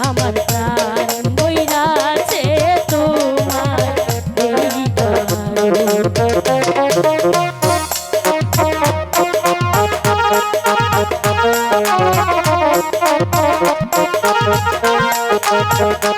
আমার প্রাণ বইরাছে তোমার এই Thank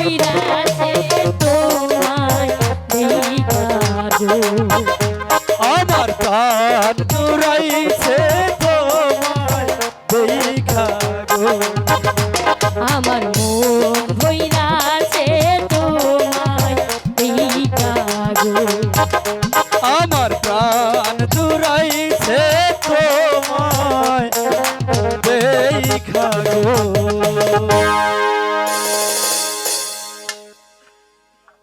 কইরাছে তো।